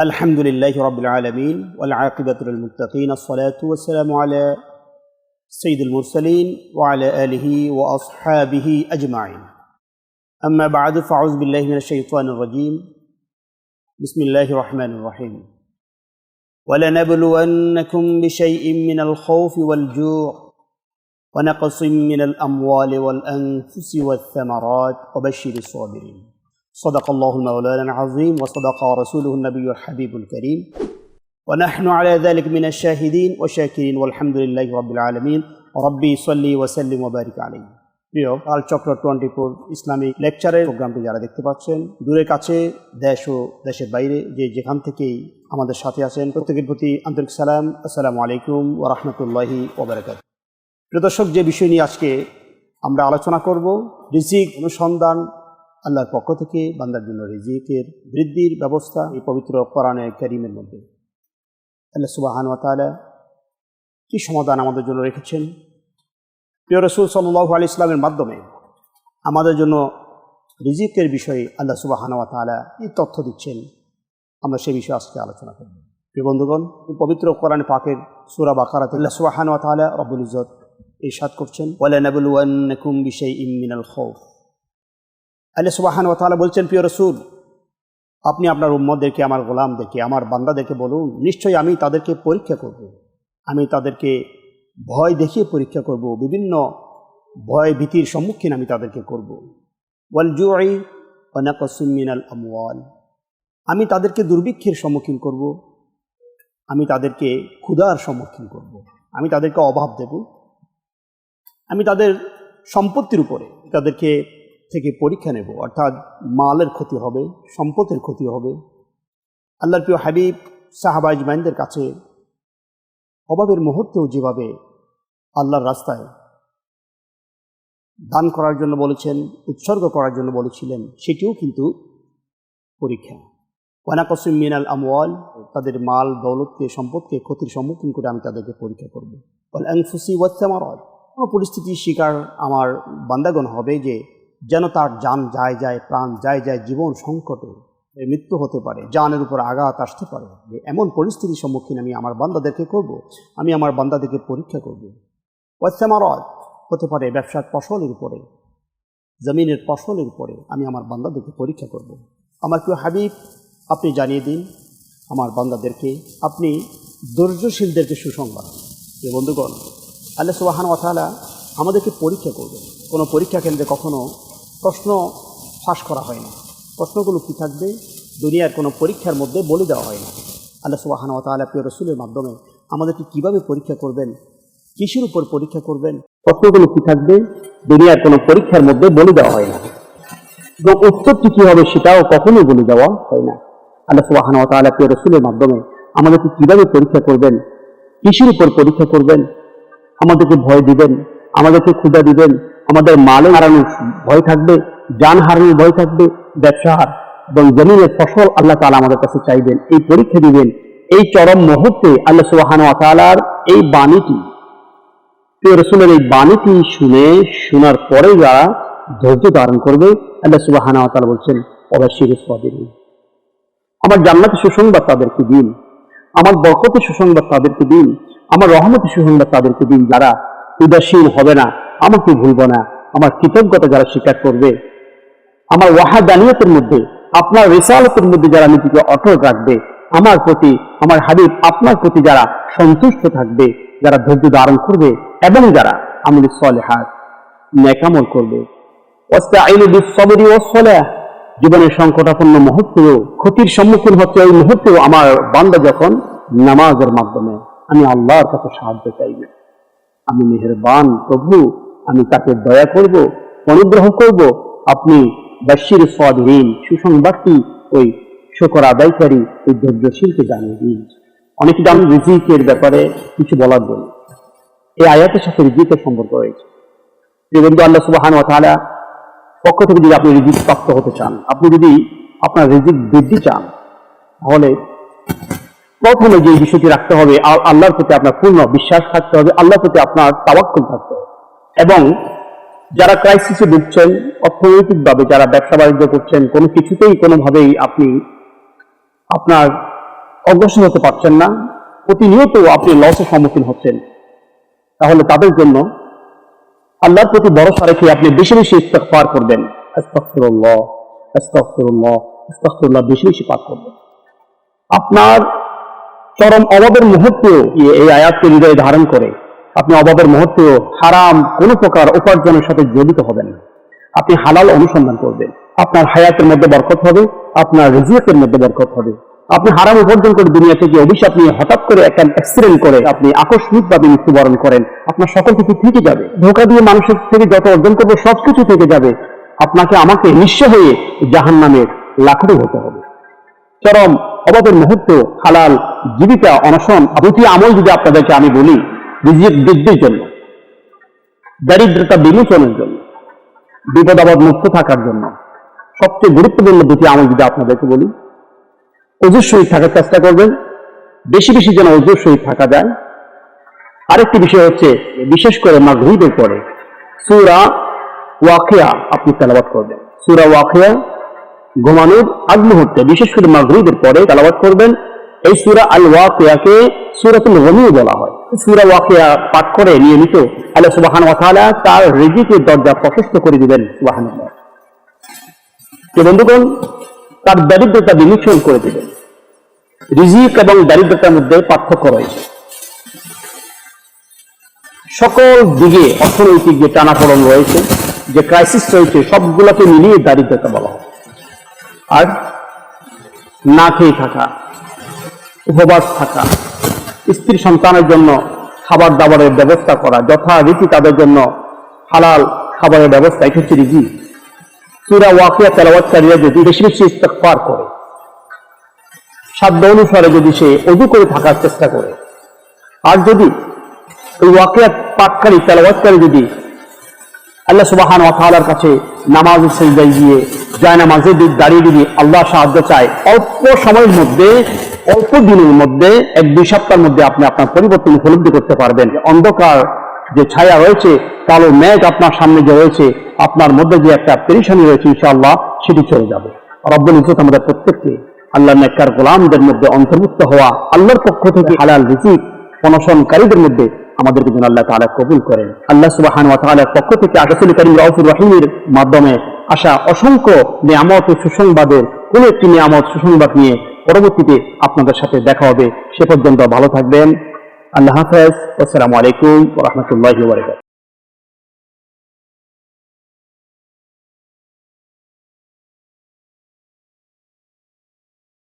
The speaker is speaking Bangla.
الحمد لله رب العالمين والعاقبة للمتقين الصلاة والسلام على سيد المرسلين وعلى آله وأصحابه أجمعين. أما بعد فأعوذ بالله من الشيطان الرجيم. بسم الله الرحمن الرحيم. ولنبلونكم بشيء من الخوف والجوع ونقص من الأموال والأنفس والثمرات وبشر الصابرين. صدق الله المولانا العظيم وصدق رسوله النبي الحبيب الكريم ونحن على ذلك من الشاهدين والشاكرين والحمد لله رب العالمين ربي صلي وسلم وبارك عليه প্রিয় আল চক্র টোয়েন্টি ফোর ইসলামিক লেকচারের প্রোগ্রামটি যারা দেখতে পাচ্ছেন দূরে কাছে দেশ ও দেশের বাইরে যে যেখান থেকেই আমাদের সাথে আছেন প্রত্যেকের প্রতি আন্তরিক সালাম আসসালামু আলাইকুম ও রহমতুল্লাহি ওবরাকাত প্রিয় দর্শক যে বিষয় নিয়ে আজকে আমরা আলোচনা করব রিজিক অনুসন্ধান আল্লাহর পক্ষ থেকে বান্দার জন্য রিজিকের বৃদ্ধির ব্যবস্থা এই পবিত্র কোরআনে করিমের মধ্যে। আল্লাহ সুবাহান ওয়াতালা কি সমাধান আমাদের জন্য রেখেছেন? প্রিয় রসুল সাল্লাহ আলি ইসলামের মাধ্যমে আমাদের জন্য রিজিকের বিষয়ে আল্লাহ সুবাহান ওয়াতালা এই তথ্য দিচ্ছেন? আমরা সে বিষয়ে আজকে আলোচনা করব। প্রিয় বন্ধুগণ পবিত্র কোরআন পাকের সুরা বাকারাত আল্লাহ সুবাহান ওয়াতালা রবুল ইজত ইরশাদ করছেন ওয়ালা নাবুল ওয়ান্নাকুম বিশাই ইমিনাল খৌফ আল্লাহ সুবাহান ওয়াতালা বলছেন, প্রিয় রসুল, আপনি আপনার উম্মদেরকে আমার গোলামদেরকে, আমার বান্দাদেরকে বলুন, নিশ্চয়ই আমি তাদেরকে পরীক্ষা করব। আমি তাদেরকে ভয় দেখিয়ে পরীক্ষা করব বিভিন্ন ভয় ভীতির সম্মুখীন আমি তাদেরকে করব ওয়াল জুয়াই অনাকসুমিনাল আমওয়াল, আমি তাদেরকে দুর্ভিক্ষের সম্মুখীন করব আমি তাদেরকে ক্ষুধার সম্মুখীন করব। আমি তাদেরকে অভাব দেব আমি তাদের সম্পত্তির উপরে, তাদেরকে থেকে পরীক্ষা নেব, অর্থাৎ মালের ক্ষতি হবে, সম্পদের ক্ষতি হবে। আল্লাহর প্রিয় হাবিব সাহাবাইজ মাইনদের কাছে অভাবের মুহূর্তেও যেভাবে আল্লাহর রাস্তায় দান করার জন্য বলেছেন, উৎসর্গ করার জন্য বলেছিলেন, সেটিও কিন্তু পরীক্ষা। ওয়ানাকসিম মিনাল আমওয়াল, তাদের মাল, দৌলতকে, সম্পদকে ক্ষতির সম্মুখীন করে আমি তাদেরকে পরীক্ষা করব। অ্যাংফুসি ওয়াচ্চামার কোনো পরিস্থিতির শিকার আমার বান্দাগণ হবে যে যেন তার যান যায় যায়, প্রাণ যায় যায়, জীবন সংকটে মৃত্যু হতে পারে, জানের উপর আঘাত আসতে পারে। যে এমন পরিস্থিতির সম্মুখীন আমি আমার বান্দাদেরকে করব, আমি আমার বান্দাদেরকে পরীক্ষা করব। ওয়াচ্চামারত হতে পারে ব্যবসার ফসলের উপরে, জমিনের ফসলের উপরে আমি আমার বান্দাদেরকে পরীক্ষা করব। আমার কেউ হাবিব, আপনি জানিয়ে দিন, আমার বান্দাদেরকে আপনি ধৈর্যশীলদেরকে সুসংবাদ যে বন্ধুগণ, আল্লাহ সুবাহান ওয়াতালা আমাদেরকে পরীক্ষা করবেন। কোনো পরীক্ষা কেন্দ্রে কখনো প্রশ্ন ফাঁস করা হয় না। প্রশ্নগুলো কী থাকবে? দুনিয়ার কোনো পরীক্ষার মধ্যে বলে দেওয়া হয় না। আল্লাহ সুবাহান ওয়াতালা প্রিয় রসুলের মাধ্যমে আমাদেরকে কীভাবে পরীক্ষা করবেন? কিসের উপর পরীক্ষা করবেন? প্রশ্নগুলো কী থাকবে? দুনিয়ার কোনো পরীক্ষার মধ্যে বলে দেওয়া হয় না। এবং উত্তরটি কী হবে সেটাও কখনোই বলে দেওয়া হয় না। আল্লাহ সুবাহান ওয়াতালা প্রিয় রসুলের মাধ্যমে আমাদেরকে কীভাবে পরীক্ষা করবেন? কিসের উপর পরীক্ষা করবেন? আমাদেরকে ভয় দিবেন? আমাদেরকে ক্ষুদা দিবেন? আমাদের মালে হারানোর ভয় থাকবে, যান হারানোর ভয় থাকবে ব্যবসার এবং জমিনের ফসল আল্লাহ তালা আমাদের কাছে চাইবেন, এই পরীক্ষা দিবেন, এই চরম মুহূর্তে আল্লাহ সুবাহান ওয়াতালার এই বাণীটি। রসুলের এই বাণীটি শুনে, শোনার পরে যারা ধৈর্য ধারণ করবে, আল্লাহ সুবাহান ওয়াতালা বলছেন, অবশ্যই সাবিরিন আমার জান্নাতে সুসংবাদ তাদেরকে দিন, আমার বরকতে সুসংবাদ তাদেরকে দিন, আমার রহমতে সুসংবাদ তাদেরকে দিন, যারা উদাসীন হবে না। আমাকে ভুলব না। আমার কৃতজ্ঞতা যারা স্বীকার করবে, আমার ওয়াহাদানিয়তের মধ্যে, আপনার রেসালতের মধ্যে যারা নিজেকে অটল রাখবে, আমার প্রতি, আমার হাবিব, আপনার প্রতি যারা সন্তুষ্ট থাকবে, যারা ধৈর্য ধারণ করবে, এবং যারা আমলি সলেহাত নেকামল করবে। জীবনের সংকটাপন্ন মুহূর্তেও, ক্ষতির সম্মুখীন হচ্ছে ওই মুহূর্তেও আমার বান্দা যখন নামাজের মাধ্যমে, আমি আল্লাহর কাছে সাহায্য চাইবে। আমি মেহরবান, প্রভু আমি তাকে দয়া করব, অনুগ্রহ করব, আপনি বাশির সাদিন সুসংবাদটি ওই শকর আদায়কারী ওই ধৈর্যশীলকে জানিয়ে দিন। অনেকে জান রিজিকের ব্যাপারে কিছু বলার জন্য এই আয়াতের সাথে রিজিকের সম্পর্ক রয়েছে। যে বন্ধু, আল্লাহ সুবাহান ও তাহলে পক্ষ থেকে যদি আপনি রিজিক প্রাপ্ত হতে চান, আপনি যদি আপনার রিজিক বৃদ্ধি চান, তাহলে প্রথমে যে বিষয়টি রাখতে হবে আল্লাহর প্রতি আপনার পূর্ণ বিশ্বাস থাকতে হবে, আল্লাহর প্রতি আপনার তাওয়াক্কুল থাকতে হবে। এবং যারা ক্রাইসিসে ঢুকছেন অর্থনৈতিকভাবে যারা ব্যবসা বাণিজ্য করছেন, কোনো কিছুতেই কোনোভাবেই আপনি আপনার অগ্রসর হতে পারছেন না। প্রতিনিয়ত আপনি লসের সম্মুখীন হচ্ছেন। তাহলে তাদের জন্য আল্লাহর প্রতি ভরসা রেখে আপনি বেশি বেশি ইস্তেগফার করবেন। আস্তাগফিরুল্লাহ বেশি বেশি পাঠ করবেন। আপনার চরম অভাবের মুহূর্তেও এই আয়াতকে হৃদয়ে ধারণ করে আপনি অভাবের মুহূর্তেও হারাম কোনো প্রকার উপার্জনের সাথে জড়িত হবেন আপনি হালাল অনুসন্ধান করবেন। আপনার হায়াতের মধ্যে বরকত হবে, আপনার রিজিকের মধ্যে বরকত হবে। আপনি হারাম উপার্জন করে দুনিয়া থেকে অভিশাপ নিয়ে হঠাৎ করে একটা অ্যাক্সিডেন্ট করে আপনি আকস্মিকভাবে মৃত্যুবরণ করেন, আপনার সকল কিছু থেকে যাবে। ধোকা দিয়ে মানুষের থেকে যত অর্জন করব সবকিছু থেকে যাবে। আপনাকে আমাকে নিঃস্ব হয়ে জাহান নামের লাখড়ি হতে হবে। চরম অভাবের মুহূর্ত হালাল জীবিকা অনশন দুটি আমল যদি আপনাদেরকে আমি বলি রিজিক বৃদ্ধির জন্য, দারিদ্রতা বিমোচনের জন্য বিপদ আপদ মুক্ত থাকার জন্য। সবচেয়ে গুরুত্বপূর্ণ দুটি আমল যদি আপনাদেরকে বলি অজুর সহিত থাকার চেষ্টা করবেন। বেশি বেশি যেন অজুর সহিত থাকা যায়। আরেকটি বিষয় হচ্ছে, বিশেষ করে মাগরিবের পরে সুরা ওয়াকিয়া আপনি তেলাবাদ করবেন। সুরা ওয়াকিয়া ঘুমানোর আগ মুহূর্তে, বিশেষ করে মাগরিবের পরে তেলাবাত করবেন। এই সুরা আল ওয়াকিয়াকে সুরাতুল গমিও বলা হয়। সুরা ওয়াকিয়া পাঠ করে নিয়মিত আল্লাহ সুবাহান ওয়াতালা তার রিজিকের দরজা প্রশস্ত করে দিবেন সুবাহান বন্ধুগণ, তার দারিদ্রতা বিমোচন করে দিবেন। রিজিক এবং দারিদ্রতার মধ্যে পার্থক্য রয়েছে। সকল দিকে অর্থনৈতিক যে টানাপোড়ন রয়েছে, যে ক্রাইসিস রয়েছে, সবগুলোকে মিলিয়ে দারিদ্রতা বলা হয়। আর না খেয়ে থাকা, উপবাস থাকা স্ত্রী সন্তানের জন্য খাবার দাবারের ব্যবস্থা করা যথারীতি তাদের জন্য হালাল খাবারের ব্যবস্থা, এটা হচ্ছে রিজি সুরা ওয়াকিয়া তেলাওয়াতকারীরা যদি বেশি বেশি ইস্তেকফার করে, সাধ্য অনুসারে যদি সে অজু করে থাকার চেষ্টা করে, আর যদি ওই ওয়াকিয়া পাঠকারী তেলাওয়াতকারী যদি আল্লাহ সুবাহান ওয়াতালার কাছে নামাজ সেজদায় গিয়ে যায় নামাজে দাঁড়িয়ে যদি আল্লাহ সাহায্য চায়, অল্প সময়ের মধ্যে, অল্প দিনের মধ্যে, এক দুই সপ্তাহের মধ্যে আপনি আপনার পরিবর্তন উপলব্ধি করতে পারবেন। অন্ধকার যে ছায়া রয়েছে, কালো মেঘ আপনার সামনে যে রয়েছে, আপনার মধ্যে যে একটা পেরেশানি রয়েছে ইনশাআল্লাহ, সেটি চলে যাবে। রব্বুল ইজ্জত আমাদের প্রত্যেককে আল্লাহ নেককার গোলামদের মধ্যে অন্তর্ভুক্ত হওয়া, আল্লাহর পক্ষ থেকে হালাল রিজিক অনশনকারীদের মধ্যে আমাদেরকে যেন আল্লাহ তাআলা কবুল করেন। আল্লাহ সুবহান ওয়া তাআলার পক্ষ থেকে আকাশুল করিম রাউফুর রহিমের মাধ্যমে আসা অসংখ্য নিয়ামত ও সুসংবাদের কোন একটি নিয়ামত, সুসংবাদ নিয়ে পরবর্তীতে আপনাদের সাথে দেখা হবে। সে পর্যন্ত ভালো থাকবেন। আল্লাহ হাফেজ। আসসালামু আলাইকুম রহমতুল্লাহ